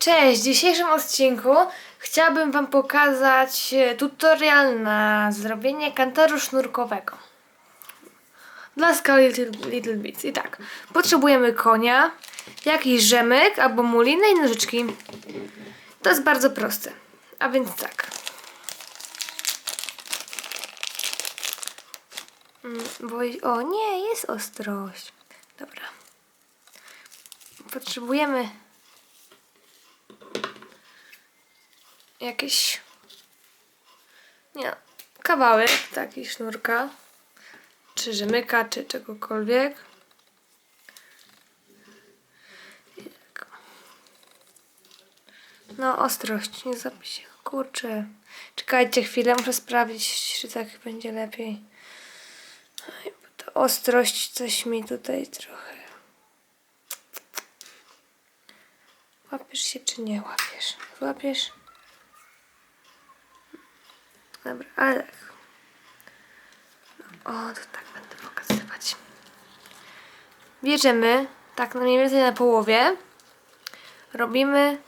Cześć! W dzisiejszym odcinku chciałabym Wam pokazać e, tutorial na zrobienie kantaru sznurkowego. Dla skali Little, little Bits. I tak, potrzebujemy konia, jakiś rzemek albo mulinę i nożyczki. To jest bardzo proste. A więc tak. Mm, Bo, o nie, jest ostrość. Dobra. Potrzebujemy jakieś nie, kawałek taki sznurka czy rzemyka, czy czegokolwiek. No ostrość, nie zapisie. Kurczę. Czekajcie chwilę, muszę sprawdzić czy tak będzie lepiej. Ostrość coś mi tutaj trochę. Łapiesz się czy nie łapiesz? Łapiesz Dobra, ale tak. O, to tak będę pokazywać. Bierzemy, tak no mniej więcej na połowie. Robimy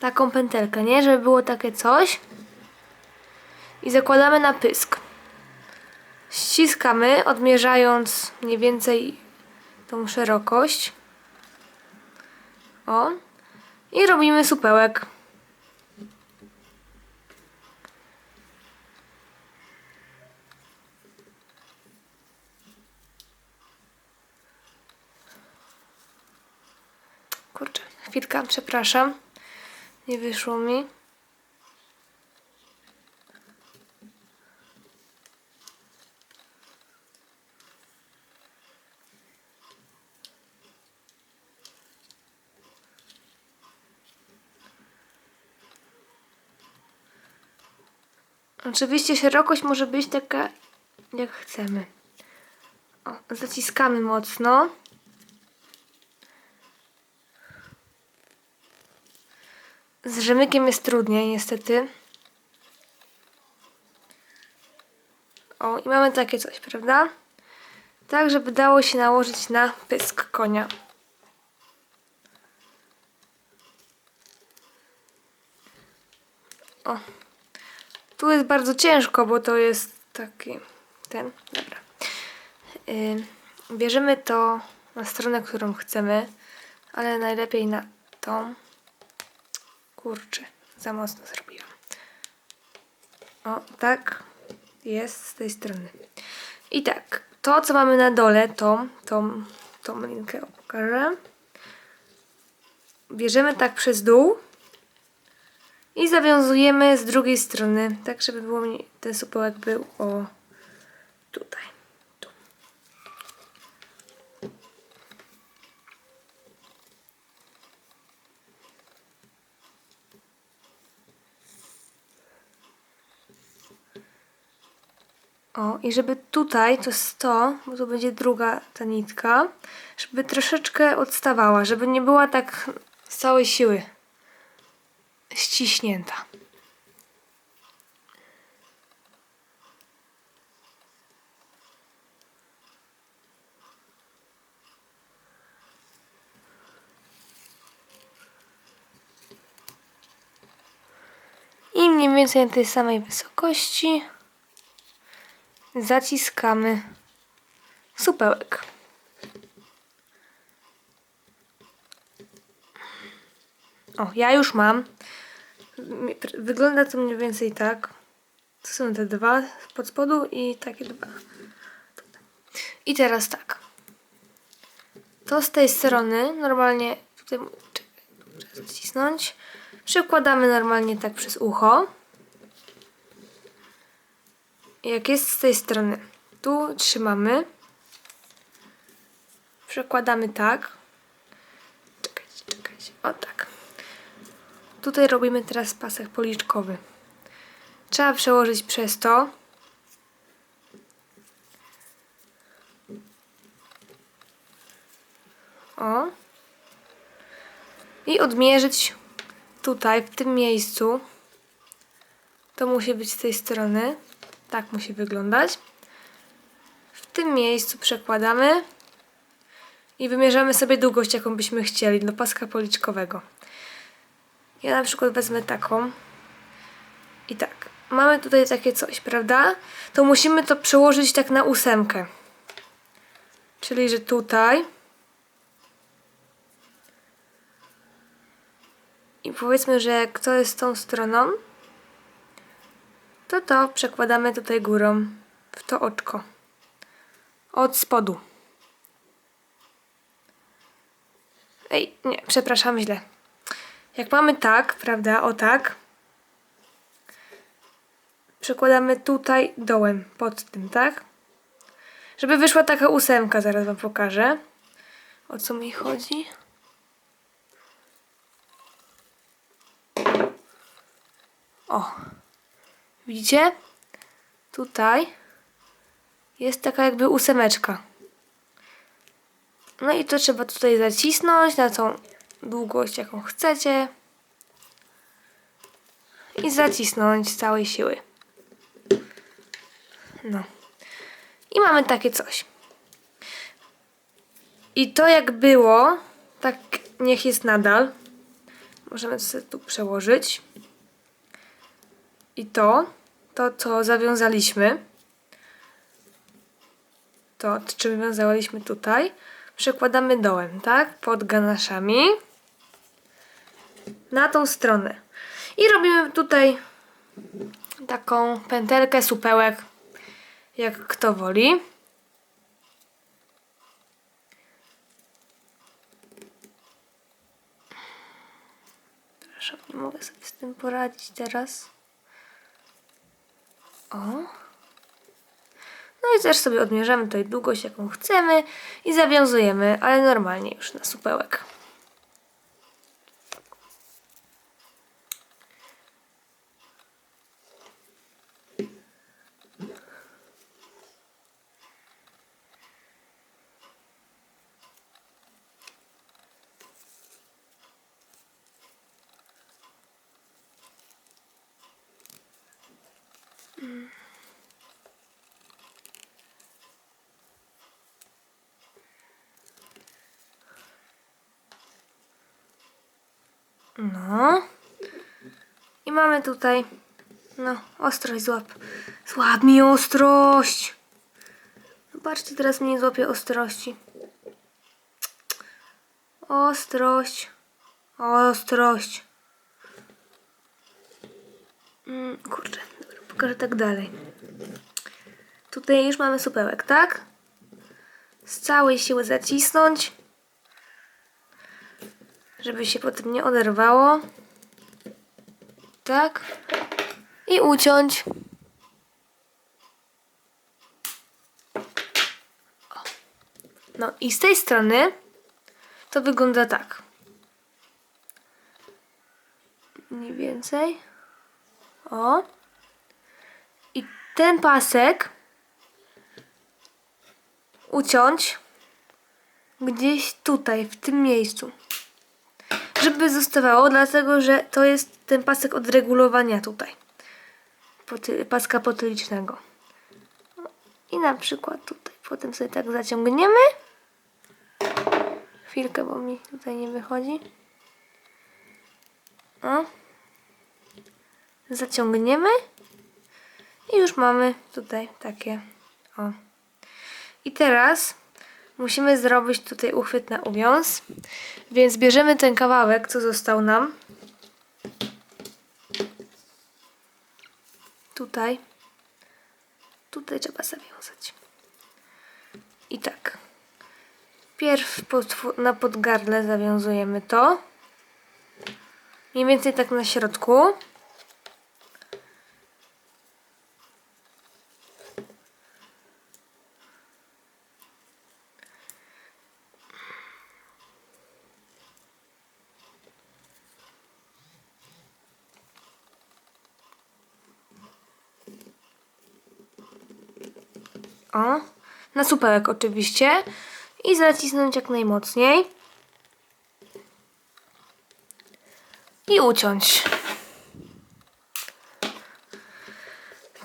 taką pętelkę, nie? Żeby było takie coś. I zakładamy na pysk. Ściskamy, odmierzając mniej więcej tą szerokość. O. I robimy supełek. Chwilkę, przepraszam. Nie wyszło mi. Oczywiście szerokość może być taka jak chcemy. O, zaciskamy mocno. Z rzemykiem jest trudniej, niestety. O, i mamy takie coś, prawda? Tak, żeby dało się nałożyć na pysk konia. O. Tu jest bardzo ciężko, bo to jest taki ten, dobra. Yy, bierzemy to na stronę, którą chcemy, ale najlepiej na tą. Kurczę, za mocno zrobiłam. O, tak jest z tej strony. I tak, to co mamy na dole, tą, tą, tą linkę pokażę. Bierzemy tak przez dół i zawiązujemy z drugiej strony, tak żeby było ten supełek był o tutaj. Tu. O, i żeby tutaj, to jest to, bo będzie druga ta nitka, żeby troszeczkę odstawała, żeby nie była tak z całej siły ściśnięta. I mniej więcej na tej samej wysokości zaciskamy supełek. O, ja już mam. Wygląda to mniej więcej tak. To są te dwa pod spodu i takie dwa. I teraz tak. To z tej strony normalnie tutaj muszę zacisnąć. Przykładamy normalnie tak przez ucho. Jak jest z tej strony, tu trzymamy. Przekładamy tak. Czekajcie, czekajcie. O tak. Tutaj robimy teraz pasek policzkowy. Trzeba przełożyć przez to. O. I odmierzyć tutaj, w tym miejscu. To musi być z tej strony. Tak musi wyglądać. W tym miejscu przekładamy i wymierzamy sobie długość, jaką byśmy chcieli do paska policzkowego. Ja na przykład wezmę taką i tak. Mamy tutaj takie coś, prawda? To musimy to przełożyć tak na ósemkę. Czyli, że tutaj i powiedzmy, że jak to jest tą stroną, to to przekładamy tutaj górą w to oczko. Od spodu. Ej, nie, przepraszam, źle. Jak mamy tak, prawda, o tak, przekładamy tutaj dołem, pod tym, tak? Żeby wyszła taka ósemka, zaraz wam pokażę. O co mi chodzi? O, widzicie? Tutaj jest taka jakby ósemeczka. No i to trzeba tutaj zacisnąć na tą długość, jaką chcecie. I zacisnąć z całej siły. No. I mamy takie coś. I to jak było, tak niech jest nadal. Możemy sobie tu przełożyć. I to, to co zawiązaliśmy, to czym wiązaliśmy tutaj, przekładamy dołem, tak? Pod ganaszami. Na tą stronę. I robimy tutaj taką pętelkę, supełek, jak kto woli. Przepraszam, nie mogę sobie z tym poradzić teraz. O. No i też sobie odmierzamy tutaj długość, jaką chcemy i zawiązujemy, ale normalnie już na supełek. No. I mamy tutaj. No, ostrość złap. Złap mi ostrość. Zobaczcie, teraz mnie złapie ostrości. Ostrość. Ostrość. Mm, kurczę, dobra, pokażę tak dalej. Tutaj już mamy supełek, tak? Z całej siły zacisnąć żeby się potem nie oderwało. Tak. I uciąć. No i z tej strony to wygląda tak. Mniej więcej. O. I ten pasek uciąć gdzieś tutaj, w tym miejscu żeby zostawało, dlatego że to jest ten pasek od regulowania tutaj. Paska potylicznego. I na przykład tutaj potem sobie tak zaciągniemy. Chwilkę, bo mi tutaj nie wychodzi. O. Zaciągniemy. I już mamy tutaj takie. O. I teraz Musimy zrobić tutaj uchwyt na uwiąz, więc bierzemy ten kawałek, co został nam. Tutaj. Tutaj trzeba zawiązać. I tak. Pierw na podgardle zawiązujemy to. Mniej więcej tak na środku. O, na supełek oczywiście. I zacisnąć jak najmocniej. I uciąć.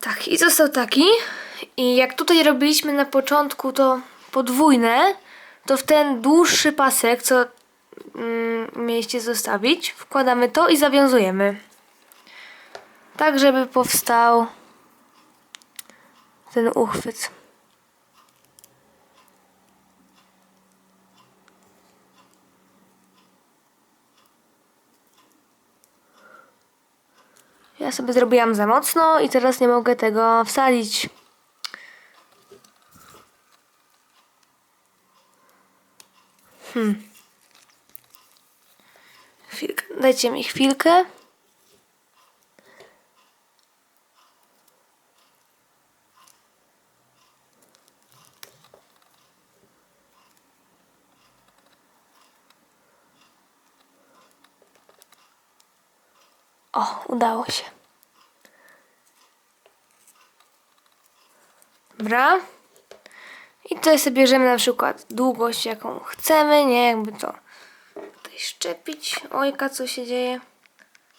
Tak, i został taki. I jak tutaj robiliśmy na początku to podwójne, to w ten dłuższy pasek, co mm, mieliście zostawić, wkładamy to i zawiązujemy. Tak, żeby powstał ten uchwyt. Ja sobie zrobiłam za mocno i teraz nie mogę tego wsadzić. Hmm. Chwilkę. Dajcie mi chwilkę. O, udało się. Dobra. I tutaj sobie bierzemy na przykład długość, jaką chcemy, nie? Jakby to tutaj szczepić. Ojka, co się dzieje?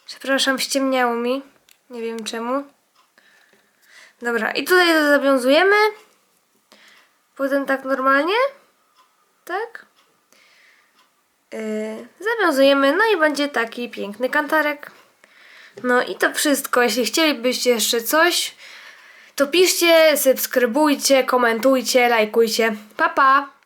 Przepraszam, ściemniało mi. Nie wiem czemu. Dobra, i tutaj to zawiązujemy. Potem tak normalnie. Tak. Yy, zawiązujemy, no i będzie taki piękny kantarek. No i to wszystko. Jeśli chcielibyście jeszcze coś, to piszcie, subskrybujcie, komentujcie, lajkujcie. Pa, pa!